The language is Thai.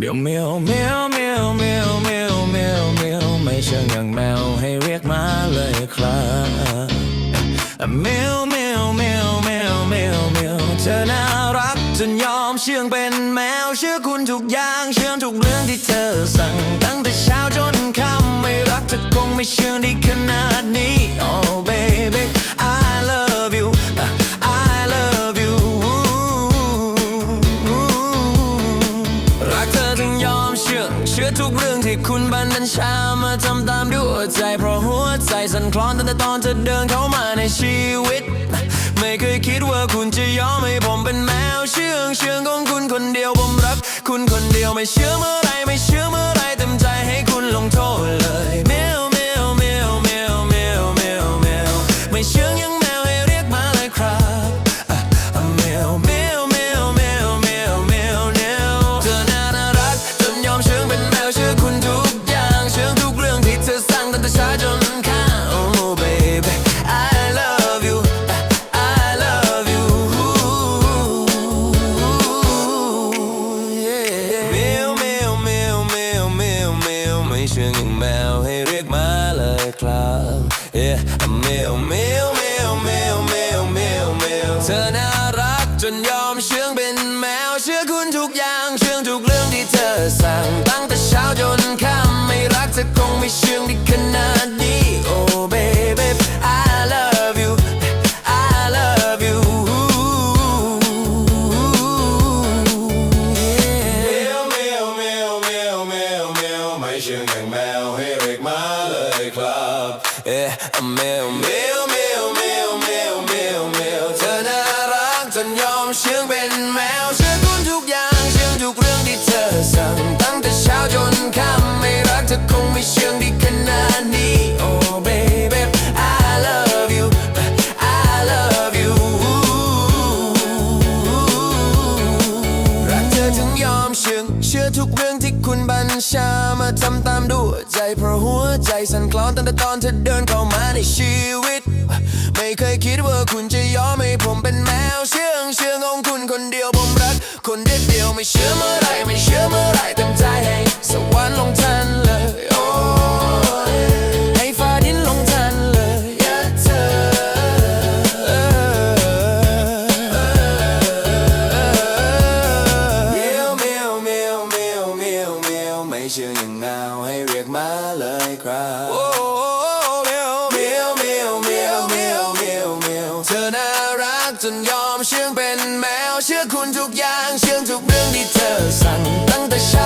เมียวเมียวเมียวเมียวเมียวเมียวเมียวเมียวไม่เชิงอย่างแมวให้เรียกมาเลยครับเมียวเมียวเมียวเมียวเมียวเมียวเธอน่ารักจนยอมเชื่องเป็นแมวเชื่อคุณทุกอย่างเชื่อทุกเรื่องที่เธอสั่งตั้งแต่เช้าจนค่ำไม่รักเธอคงไม่เชื่องได้ขนา ชื่อเชื่อทุกเรื่องที่คุณบันดันชามาทำตามด้วยใจ เพราะหัวใจสั่นคลอนตั้งแต่ตอนเธอเดินเข้ามาในชีวิต ไม่เคยคิดว่าคุณจะยอมให้ผมเป็นแมวเชื่องเชื่องของคุณคนเดียวผมรัก คุณคนเดียวไม่เชื่อเมื่อไรไม่เชื่อเมื่อไรเต็มใจให้คุณลงโทษ เชื่องอย่างแมวให้เรียกมาเลยครับ yeah แมวแมวแมวแมวแมวแมวแมวเธอน่ารักจนยอ the club. Yeah, I'm meow meow meow meow meow meow meow. เธอน่ารักจนยอมเชื่องเป็นแมว อทุกเรื่องที่คุณบัญชามาทำตามด้วยใจเพราะหัวใจสั่นคลอนตั้งแต่ตอนเธอเดินเข้ามาในชีวิต ไม่เคยคิดว่าคุณจะยอมให้ผมเป็นแมวเชื่องเชื่องของคุณคนเดียวผมรัก คนเดียวไม่เชื่อเมื่อไรไม่เชื่อเมื่อไรเต็มใจให้สวรรค์ลงทันเลยาวให้เรียกมาเลยครับเมียวเมียวเมียวเมียวเมียวเมียวเธอน่ารักจนยอมเชื่องเป็นแมว เชื่อคุณทุกอย่าง เชื่องทุกเรื่องที่เธอสั่งตั้งแต่เช้า